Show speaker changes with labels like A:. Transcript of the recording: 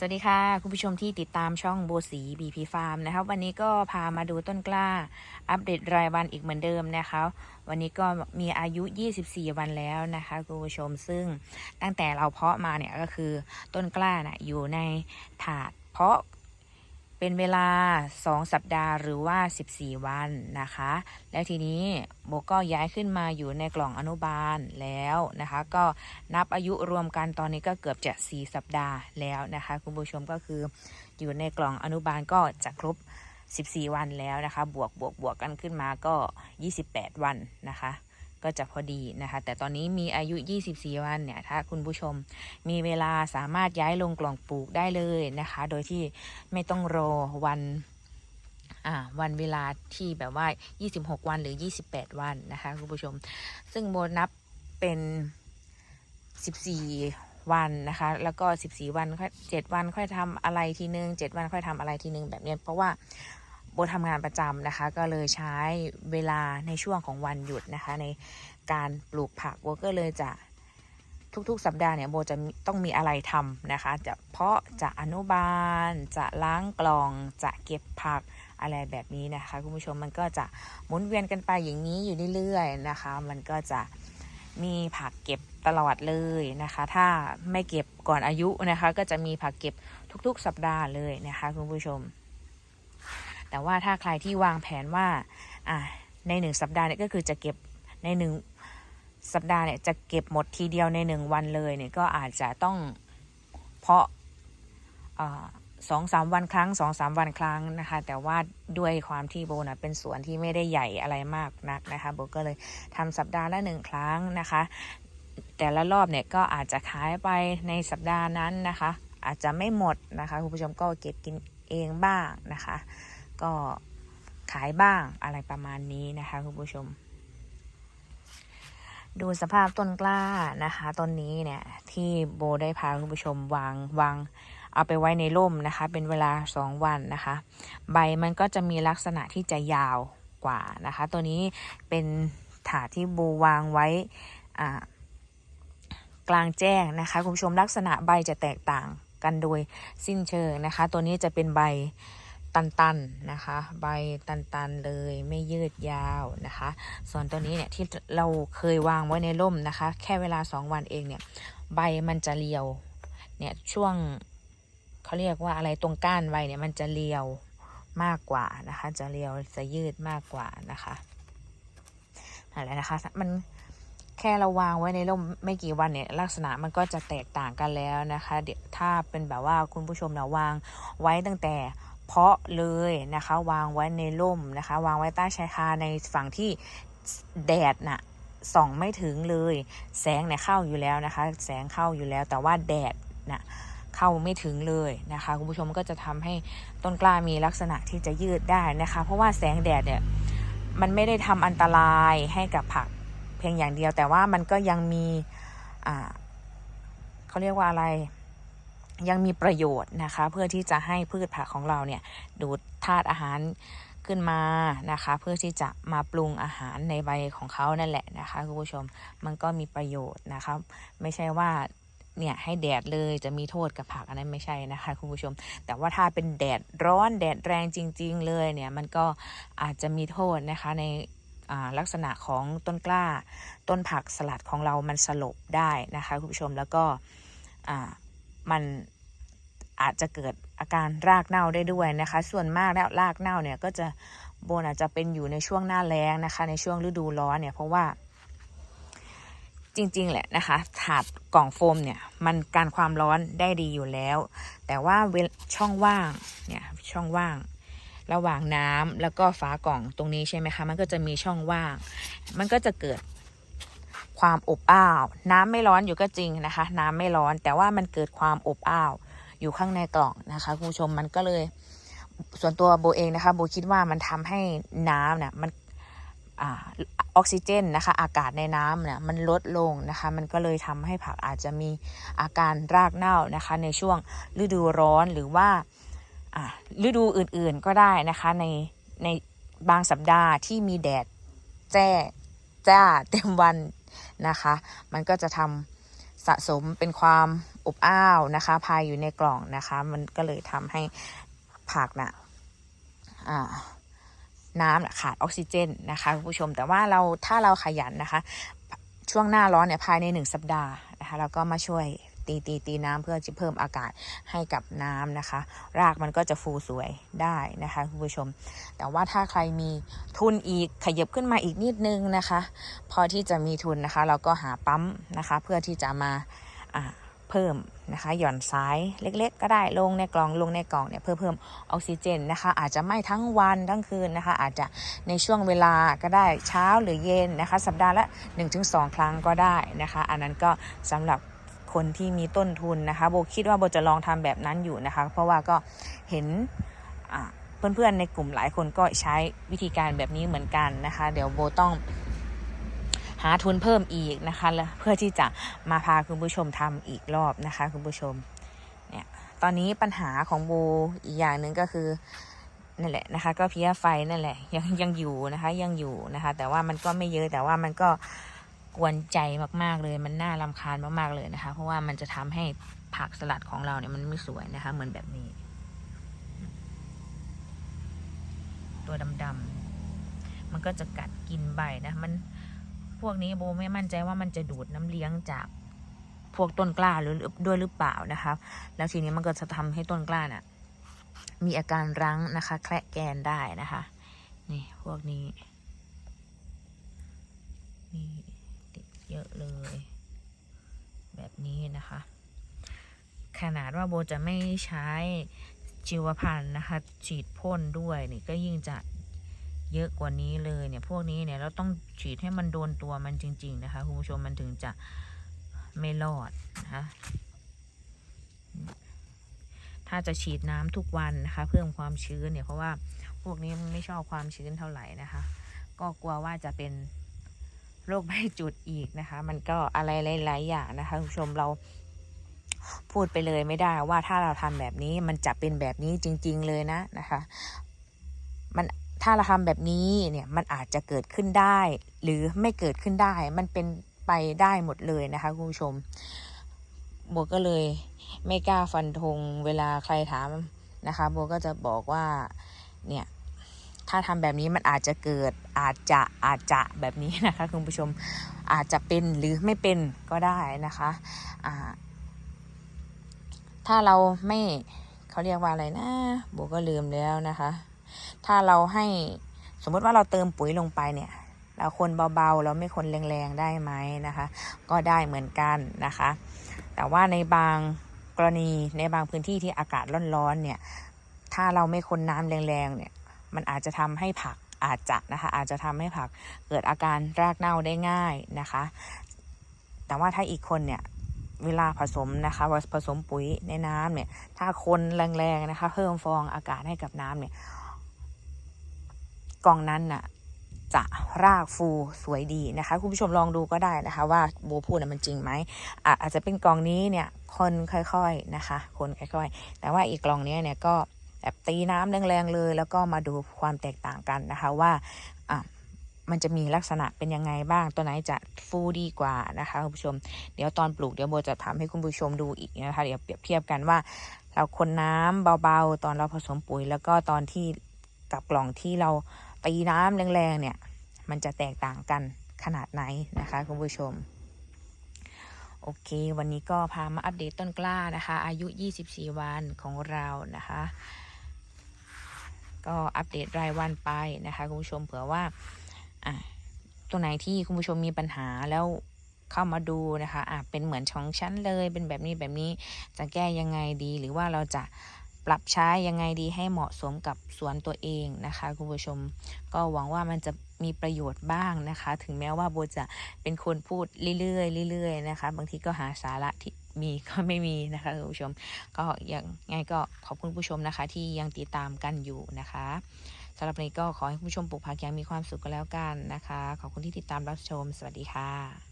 A: สวัสดีค่ะ คุณผู้ชมที่ติดตามช่องโบสีบีพีฟาร์มนะครับ วันนี้ก็พามาดูต้นกล้า อัปเดตรายวันอีกเหมือนเดิมนะคะ วันนี้ก็มีอายุ 24 วันแล้วนะคะ คุณผู้ชมซึ่งตั้งแต่เราเพาะมาเนี่ยก็คือต้นกล้านะ่ะอยู่ในถาดเพาะ เป็นเวลา 2 สัปดาห์หรือว่า 14 วันนะคะ แล้วทีนี้โบก็ย้ายขึ้นมาอยู่ในกล่องอนุบาลแล้วนะคะ ก็นับอายุรวมกันตอนนี้ก็เกือบจะ 4 สัปดาห์แล้วนะคะ คุณผู้ชมก็คืออยู่ในกล่องอนุบาลก็จะครบ 14 วันแล้วนะคะ บวกบวกบวกกันขึ้นมาก็ 28 วันนะคะ ก็จะพอดีนะคะ แต่ตอนนี้มีอายุ 24 วันเนี่ยถ้าคุณผู้ชมมีเวลาสามารถย้ายลงกล่องปลูกได้เลยนะคะ โดยที่ไม่ต้องรอวันอ่าวันเวลาที่แบบว่า 26 วันหรือ 28 วันนะคะคุณผู้ชม ซึ่งโบนับเป็น 14 วันนะคะ แล้วก็ 14 วันค่อย7วันค่อยทำอะไรทีนึง 7 วันค่อยทำอะไรทีนึงแบบนี้เพราะว่า บทำงานประจำนะคะ ก็เลยใช้เวลาในช่วงของวันหยุดนะคะ ในการปลูกผักโบก็เลยจะทุกๆ สัปดาห์เนี่ยโบจะต้องมีอะไรทำนะคะ จะเพาะจะอนุบาล จะล้างกล่อง จะเก็บผักอะไรแบบนี้นะคะคุณผู้ชมมันก็จะหมุนเวียนกันไปอย่างนี้อยู่เรื่อยๆนะคะ มันก็จะมีผักเก็บตลอดเลยนะคะ ถ้าไม่เก็บก่อนอายุนะคะ ก็จะมีผักเก็บทุกๆ สัปดาห์เลยนะคะคุณผู้ชม แต่ว่าถ้าใครที่วางแผนว่าในหนึ่งสัปดาห์เนี่ยก็คือจะเก็บในหนึ่งสัปดาห์เนี่ยจะเก็บหมดทีเดียวในหนึ่งวันเลยเนี่ยก็อาจจะต้องเพาะสองสามวันครั้งสองสามวันครั้งนะคะ แต่ว่าด้วยความที่โบนะเป็นสวนที่ไม่ได้ใหญ่อะไรมากนักนะคะโบก็เลยทำสัปดาห์ละหนึ่งครั้งนะคะ แต่ละรอบเนี่ยก็อาจจะขายไปในสัปดาห์นั้นนะคะ อาจจะไม่หมดนะคะคุณผู้ชมก็เก็บกินเองบ้างนะคะ ก็ขายบ้างอะไรประมาณนี้นะคะคุณผู้ชม ดูสภาพต้นกล้านะคะต้นนี้เนี่ยที่โบได้พาคุณผู้ชมวางวางเอาไปไว้ในร่มนะคะ เป็นเวลาสองวันนะคะ ใบมันก็จะมีลักษณะที่จะยาวกว่านะคะ ตัวนี้เป็นถาดที่โบวางไว้กลางแจ้งนะคะ คุณผู้ชมลักษณะใบจะแตกต่างกันโดยสิ้นเชิงนะคะ ตัวนี้จะเป็นใบ ตันๆนะคะ ใบตันๆเลยไม่ยืดยาวนะคะ ส่วนตัวนี้เนี่ยที่เราเคยวางไว้ในร่มนะคะ แค่เวลาสองวันเองเนี่ยใบมันจะเรียวเนี่ยช่วงเขาเรียกว่าอะไรตรงก้านใบเนี่ยมันจะเรียวมากกว่านะคะ จะเรียวจะยืดมากกว่านะคะอะไรนะคะมันแค่เราวางไว้ในร่มไม่กี่วันเนี่ยลักษณะมันก็จะแตกต่างกันแล้วนะคะ เดี๋ยวถ้าเป็นแบบว่าคุณผู้ชมนะวางไว้ตั้งแต่ เพาะเลยนะคะ วางไว้ในร่มนะคะ วางไว้ใต้ชายคาในฝั่งที่แดดน่ะส่องไม่ถึงเลย แสงเนี่ยเข้าอยู่แล้วนะคะ แสงเข้าอยู่แล้ว แต่ว่าแดดน่ะเข้าไม่ถึงเลยนะคะคุณผู้ชมก็จะทำให้ต้นกล้ามีลักษณะที่จะยืดได้นะคะ เพราะว่าแสงแดดเนี่ยมันไม่ได้ทำอันตรายให้กับผักเพียงอย่างเดียว แต่ว่ามันก็ยังมีอ่าเขาเรียกว่าอะไร ยังมีประโยชน์นะคะ เพื่อที่จะให้พืชผักของเราเนี่ยดูดธาตุอาหารขึ้นมานะคะ เพื่อที่จะมาปรุงอาหารในใบของเขานั่นแหละนะคะคุณผู้ชมมันก็มีประโยชน์นะคะ ไม่ใช่ว่าเนี่ยให้แดดเลยจะมีโทษกับผักอันนั้นไม่ใช่นะคะคุณผู้ชม แต่ว่าถ้าเป็นแดดร้อนแดดแรงจริง ๆ เลยเนี่ยมันก็อาจจะมีโทษนะคะในลักษณะของต้นกล้า ต้นผักสลัดของเรามันสลบได้นะคะคุณผู้ชมแล้วก็ มันอาจจะเกิดอาการรากเน่าได้ด้วยนะคะ ส่วนมากแล้วรากเน่าเนี่ยก็จะโบนอาจจะเป็นอยู่ในช่วงหน้าแล้งนะคะ ในช่วงฤดูร้อนเนี่ยเพราะว่า จริงๆแหละนะคะ ถาดกล่องโฟมเนี่ยมันการความร้อนได้ดีอยู่แล้ว แต่ว่าช่องว่างเนี่ยช่องว่าง ระหว่างน้ำแล้วก็ฝากล่องตรงนี้ใช่ไหมคะ มันก็จะมีช่องว่าง มันก็จะเกิด ความอบอ้าว น้ำไม่ร้อนอยู่ก็จริงนะคะ น้ำไม่ร้อนแต่ว่ามันเกิดความอบอ้าว อยู่ข้างในกล่องนะคะคุณผู้ชมมันก็เลย ส่วนตัวโบเองนะคะโบคิดว่ามันทำให้น้ำเนี่ยมันออกซิเจนนะคะ อากาศในน้ำเนี่ยมันลดลงนะคะ มันก็เลยทำให้ผักอาจจะมีอาการรากเน่านะคะ ในช่วงฤดูร้อนหรือว่าฤดูอื่นๆก็ได้นะคะในในบางสัปดาห์ที่มีแดดแจ้ จ้าเต็มวันนะคะ มันก็จะทำสะสมเป็นความอบอ้าวนะคะ ภายอยู่ในกล่องนะคะ มันก็เลยทำให้ผักนะ่ะน้ำขาดออกซิเจนนะคะคุณผู้ชม แต่ว่าเราถ้าเราขยันนะคะ ช่วงหน้าร้อนเนี่ยภายในหนึ่งสัปดาห์นะคะเราก็มาช่วย ตีตีตีน้ำเพื่อจะเพิ่มอากาศให้กับน้ำนะคะ รากมันก็จะฟูสวยได้นะคะคุณผู้ชม แต่ว่าถ้าใครมีทุนอีกขยับขึ้นมาอีกนิดนึงนะคะ พอที่จะมีทุนนะคะ เราก็หาปั๊มนะคะ เพื่อที่จะมาเพิ่มนะคะหย่อนซ้ายเล็ก ๆ ก็ได้ลงในกล่องลงในกล่องเนี่ยเพื่อเพิ่มออกซิเจนนะคะ อาจจะไม่ทั้งวันทั้งคืนนะคะ อาจจะในช่วงเวลาก็ได้เช้าหรือเย็นนะคะ สัปดาห์ละ 1-2 ครั้งก็ได้นะคะ อันนั้นก็สำหรับ คนที่มีต้นทุนนะคะโบคิดว่าโบจะลองทำแบบนั้นอยู่นะคะ เพราะว่าก็เห็นเพื่อนๆในกลุ่มหลายคนก็ใช้วิธีการแบบนี้เหมือนกันนะคะ เดี๋ยวโบต้องหาทุนเพิ่มอีกนะคะแล้วเพื่อที่จะมาพาคุณผู้ชมทำอีกรอบนะคะ คุณผู้ชมเนี่ยตอนนี้ปัญหาของโบอีกอย่างหนึ่งก็คือนั่นแหละนะคะ ก็เพี้ยไฟนั่นแหละยังยังอยู่นะคะยังอยู่นะคะ แต่ว่ามันก็ไม่เยอะแต่ว่ามันก็ วนใจมากๆเลย มันน่ารำคาญมากๆเลยนะคะ เพราะว่ามันจะทำให้ผักสลัดของเราเนี่ยมันไม่สวยนะคะ เหมือนแบบนี้ ตัวดำๆมันก็จะกัดกินใบนะ มันพวกนี้โบไม่มั่นใจว่ามันจะดูดน้ำเลี้ยงจากพวกต้นกล้าหรือด้วยหรือเปล่านะคะแล้วทีนี้มันก็จะทำให้ต้นกล้าน่ะ มีอาการรั้งนะคะ แคระแกนได้นะคะ นี่พวกนี้นี่ แบบนี้นะคะ ขนาดว่าโบจะไม่ใช้ชีวพันธุ์นะคะ ฉีดพ่นด้วยนี่ก็ยิ่งจะเยอะกว่านี้เลยเนี่ย พวกนี้เนี่ยเราต้องฉีดให้มันโดนตัวมันจริง ๆ นะคะคุณผู้ชมมันถึงจะไม่รอดนะคะถ้าจะฉีดน้ำทุกวันนะคะ เพิ่มความชื้นเนี่ยเพราะว่าพวกนี้มันไม่ชอบความชื้นเท่าไหร่นะคะ ก็กลัวว่าจะเป็น โรคใบจุดอีกนะคะ มันก็อะไรหลายๆอย่างนะคะคุณผู้ชมเราพูดไปเลยไม่ได้ว่าถ้าเราทำแบบนี้มันจะเป็นแบบนี้จริง ๆ เลยนะนะคะ มันถ้าเราทำแบบนี้เนี่ยมันอาจจะเกิดขึ้นได้ หรือไม่เกิดขึ้นได้ มันเป็นไปได้หมดเลยนะคะคุณผู้ชมโบก็เลยไม่กล้าฟันธงเวลาใครถามนะคะโบก็จะบอกว่าเนี่ย ถ้าทำแบบนี้มันอาจจะเกิดอาจจะอาจจะแบบนี้นะคะคุณผู้ชมอาจจะเป็นหรือไม่เป็นก็ได้นะคะถ้าเราไม่เขาเรียกว่าอะไรนะโบก็ลืมแล้วนะคะ ถ้าเราให้สมมติว่าเราเติมปุ๋ยลงไปเนี่ยเราคนเบาๆเราไม่คนแรงๆได้ไหมนะคะ ก็ได้เหมือนกันนะคะ แต่ว่าในบางกรณีในบางพื้นที่ที่อากาศร้อนๆเนี่ยถ้าเราไม่คนน้ำแรงๆเนี่ย มันอาจจะทำให้ผักอาจจะนะคะอาจจะทำให้ผักเกิดอาการรากเน่าได้ง่ายนะคะ แต่ว่าถ้าอีกคนเนี่ยเวลาผสมนะคะผสมปุ๋ยในน้ำเนี่ยถ้าคนแรงๆนะคะเพิ่มฟองอากาศให้กับน้ำเนี่ยกล่องนั้นน่ะจะรากฟูสวยดีนะคะ คุณผู้ชมลองดูก็ได้นะคะ ว่าโบพูดนะมันจริงไหมอาอาจจะเป็นกล่องนี้เนี่ยคนค่อยๆนะคะ คนค่อยๆ แต่ว่าอีกกล่องนี้เนี่ยก็ แบบตีน้ำแรงๆเลย แล้วก็มาดูความแตกต่างกันนะคะว่าอะมันจะมีลักษณะเป็นยังไงบ้าง ตัวไหนจะฟูดีกว่านะคะคุณผู้ชม เดี๋ยวตอนปลูกเดี๋ยวโบจะทำให้คุณผู้ชมดูอีกนะคะ เดี๋ยวเปรียบเทียบกันว่า เราคนน้ำเบาๆ ตอนเราผสมปุ๋ย แล้วก็ตอนที่กับกล่องที่เราตีน้ำแรงๆเนี่ย มันจะแตกต่างกันขนาดไหนนะคะคุณผู้ชม โอเค วันนี้ก็พามาอัปเดตต้นกล้านะคะ อายุ 24 วันของเรานะคะ ก็อัปเดตรายวันไปนะคะคุณผู้ชมเผื่อว่าตรงไหนที่คุณผู้ชมมีปัญหาแล้วเข้ามาดูนะคะอะเป็นเหมือนของชั้นเลย เป็นแบบนี้แบบนี้จะแก้ยังไงดี หรือว่าเราจะปรับใช้ยังไงดีให้เหมาะสมกับสวนตัวเองนะคะคุณผู้ชม ก็หวังว่ามันจะมีประโยชน์บ้างนะคะ ถึงแม้ว่าโบจะเป็นคนพูดเรื่อยๆเรื่อยๆนะคะ บางทีก็หาสาระที่ มีก็ไม่มีนะคะคุณผู้ชม ก็ยังไงก็ขอบคุณผู้ชมนะคะ ที่ยังติดตามกันอยู่นะคะสำหรับวันนี้ก็ขอให้ผู้ชมปลูกผักอย่างมีความสุขกันแล้วกันนะคะ ขอบคุณที่ติดตามรับชม สวัสดีค่ะ